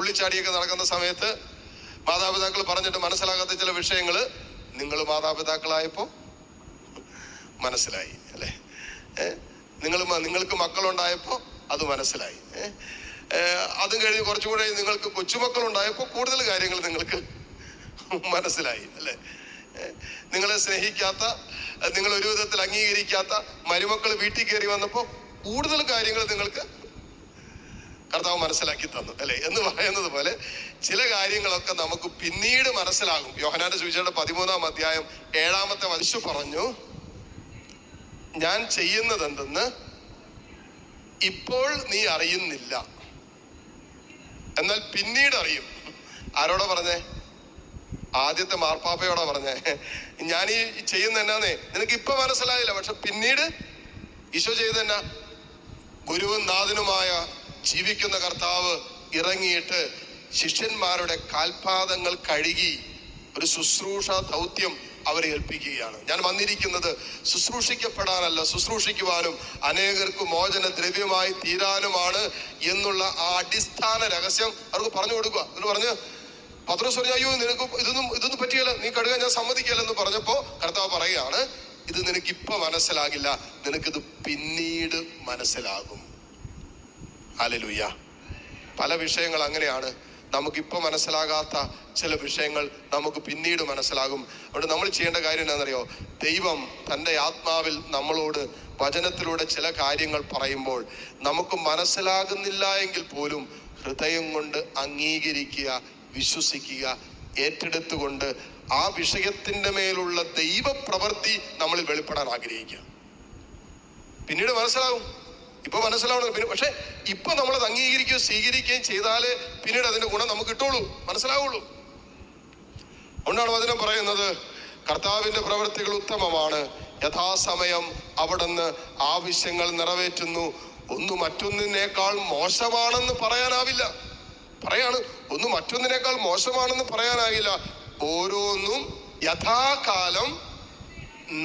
ഉള്ളിച്ചാടിയൊക്കെ നടക്കുന്ന സമയത്ത് മാതാപിതാക്കൾ പറഞ്ഞിട്ട് മനസ്സിലാകാത്ത ചില വിഷയങ്ങൾ നിങ്ങൾ മാതാപിതാക്കളായപ്പോൾ മനസ്സിലായി അല്ലേ? നിങ്ങൾ നിങ്ങൾക്ക് മക്കളുണ്ടായപ്പോൾ അത് മനസ്സിലായി അതും കഴിഞ്ഞ് കുറച്ചും കൂടെ നിങ്ങൾക്ക് കൊച്ചുമക്കളുണ്ടായപ്പോൾ കൂടുതൽ കാര്യങ്ങൾ നിങ്ങൾക്ക് മനസ്സിലായി അല്ലേ? നിങ്ങളെ സ്നേഹിക്കാത്ത നിങ്ങൾ ഒരു വിധത്തിൽ അംഗീകരിക്കാത്ത മരുമക്കൾ വീട്ടിൽ കയറി വന്നപ്പോൾ കൂടുതൽ കാര്യങ്ങൾ നിങ്ങൾക്ക് കർത്താവ് മനസ്സിലാക്കി തന്നു അല്ലെ? എന്ന് പറയുന്നത് പോലെ ചില കാര്യങ്ങളൊക്കെ നമുക്ക് പിന്നീട് മനസ്സിലാകും. യോഹനാന്റെ സുവിശേഷയുടെ പതിമൂന്നാം അധ്യായം ഏഴാമത്തെ വശു പറഞ്ഞു ഞാൻ ചെയ്യുന്നത് എന്തെന്ന് ഇപ്പോൾ നീ അറിയുന്നില്ല. എന്നാൽ പിന്നീട് അറിയും. ആരോടാ പറഞ്ഞേ? ആദ്യത്തെ മാർപ്പാപ്പയോടാ പറഞ്ഞേ. ഞാൻ ഈ ചെയ്യുന്ന എന്നാന്നേ നിനക്ക് ഇപ്പൊ മനസ്സിലായില്ല പക്ഷെ പിന്നീട് ഈശോ ചെയ്തെന്നാ ഗുരുവും നാഥനുമായ ജീവിക്കുന്ന കർത്താവ് ഇറങ്ങിയിട്ട് ശിഷ്യന്മാരുടെ കാൽപാദങ്ങൾ കഴുകി ഒരു ശുശ്രൂഷ ദൗത്യം അവരെ ഏൽപ്പിക്കുകയാണ്. ഞാൻ വന്നിരിക്കുന്നത് ശുശ്രൂഷിക്കപ്പെടാനല്ല ശുശ്രൂഷിക്കുവാനും അനേകർക്ക് മോചന ദ്രവ്യമായി തീരാനുമാണ് എന്നുള്ള ആ അടിസ്ഥാന രഹസ്യം അവർക്ക് പറഞ്ഞു കൊടുക്കുക. എന്ന് പറഞ്ഞ് പത്രോസ് പറഞ്ഞു അയ്യോ നിനക്ക് ഇതൊന്നും ഇതൊന്നും പറ്റിയല്ല നീ കടുക ഞാൻ സമ്മതിക്കല്ല എന്ന് പറഞ്ഞപ്പോ കർത്താവ് പറയുകയാണ് ഇത് നിനക്ക് ഇപ്പൊ മനസ്സിലാകില്ല നിനക്കിത് പിന്നീട് മനസ്സിലാകും. ഹല്ലേലൂയ പല വിഷയങ്ങൾ അങ്ങനെയാണ്. നമുക്കിപ്പോൾ മനസ്സിലാകാത്ത ചില വിഷയങ്ങൾ നമുക്ക് പിന്നീട് മനസ്സിലാകും. അവിടെ നമ്മൾ ചെയ്യേണ്ട കാര്യം എന്താണെന്നറിയോ? ദൈവം തന്റെ ആത്മാവിൽ നമ്മളോട് വചനത്തിലൂടെ ചില കാര്യങ്ങൾ പറയുമ്പോൾ നമുക്ക് മനസ്സിലാകുന്നില്ല എങ്കിൽ പോലും ഹൃദയം കൊണ്ട് അംഗീകരിക്കുക വിശ്വസിക്കുക ഏറ്റെടുത്തുകൊണ്ട് ആ വിഷയത്തിന്റെ മേലുള്ള ദൈവപ്രവൃത്തി നമ്മൾ വെളിപ്പെടാൻ ആഗ്രഹിക്കുക. പിന്നീട് മനസ്സിലാവും ഇപ്പൊ മനസ്സിലാവണം പിന്നെ പക്ഷെ ഇപ്പൊ നമ്മളത് അംഗീകരിക്കുകയും സ്വീകരിക്കുകയും ചെയ്താലേ പിന്നീട് അതിന്റെ ഗുണം നമുക്ക് കിട്ടുള്ളൂ. മനസ്സിലാവുള്ളൂ. അതുകൊണ്ടാണ് വചനം പറയുന്നത് കർത്താവിന്റെ പ്രവൃത്തികൾ ഉത്തമമാണ്. യഥാസമയം അവിടുന്ന് ആവശ്യങ്ങൾ നിറവേറ്റുന്നു. ഒന്ന് മറ്റൊന്നിനേക്കാൾ മോശമാണെന്ന് പറയാനാവില്ല. പറയാണ് ഒന്ന് മറ്റൊന്നിനേക്കാൾ മോശമാണെന്ന് പറയാനാകില്ല ഓരോന്നും യഥാകാലം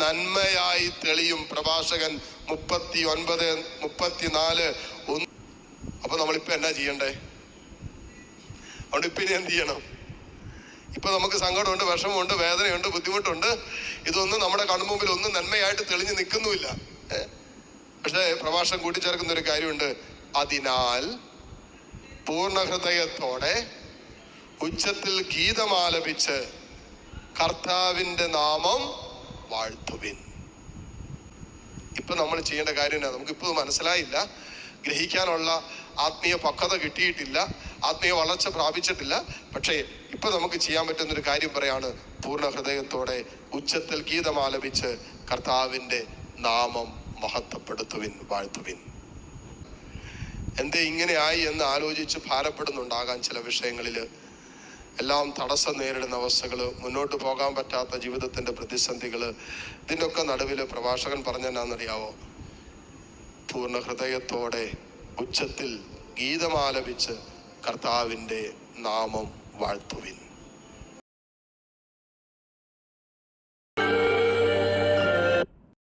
നന്മയായി തെളിയും പ്രഭാഷകൻ മുപ്പത്തി ഒൻപത് മുപ്പത്തിനാല്. ഒന്ന് അപ്പൊ നമ്മളിപ്പോ എന്നാ ചെയ്യണ്ടേ? അതുകൊണ്ട് ഇപ്പൊ ഇനി എന്ത് ചെയ്യണം? ഇപ്പൊ നമുക്ക് സങ്കടമുണ്ട് വിഷമമുണ്ട് വേദനയുണ്ട് ബുദ്ധിമുട്ടുണ്ട്. ഇതൊന്നും നമ്മുടെ കൺമുമ്പിൽ ഒന്നും നന്മയായിട്ട് തെളിഞ്ഞു നിൽക്കുന്നുമില്ല? പക്ഷേ പ്രഭാഷണം കൂട്ടിച്ചേർക്കുന്ന ഒരു കാര്യമുണ്ട്. അതിനാൽ പൂർണ ഹൃദയത്തോടെ ഉച്ചത്തിൽ ഗീതമാലപിച്ച് കർത്താവിന്റെ നാമം വാഴ്ത്തുവിൻ. ഇപ്പൊ നമ്മൾ ചെയ്യേണ്ട കാര്യം എന്നാ? നമുക്കിപ്പോ ഇത് മനസ്സിലായില്ല. ഗ്രഹിക്കാനുള്ള ആത്മീയ പക്വത കിട്ടിയിട്ടില്ല. ആത്മീയ വളർച്ച പ്രാപിച്ചിട്ടില്ല. പക്ഷേ ഇപ്പൊ നമുക്ക് ചെയ്യാൻ പറ്റുന്ന ഒരു കാര്യം പറയാണ്. പൂർണ ഹൃദയത്തോടെ ഉച്ചത്തിൽ ഗീതമാലപിച്ച് കർത്താവിന്റെ നാമം മഹത്വപ്പെടുത്തുവിൻ വാഴ്ത്തുവിൻ. എന്തേ ഇങ്ങനെ ആയി എന്ന് ആലോചിച്ച് ഭാരപ്പെടുന്നുണ്ടാകാൻ ചില വിഷയങ്ങളിൽ എല്ലാം തടസ്സം നേരിടുന്ന അവസ്ഥകൾ മുന്നോട്ട് പോകാൻ പറ്റാത്ത ജീവിതത്തിന്റെ പ്രതിസന്ധികൾ ഇതിന്റെയൊക്കെ നടുവിൽ പ്രഭാഷകൻ പറഞ്ഞെന്നാണെന്നറിയാവോ പൂർണ ഹൃദയത്തോടെ ഉച്ചത്തിൽ ഗീതമാലപിച്ച് കർത്താവിന്റെ നാമം വാഴ്ത്തുവിൻ.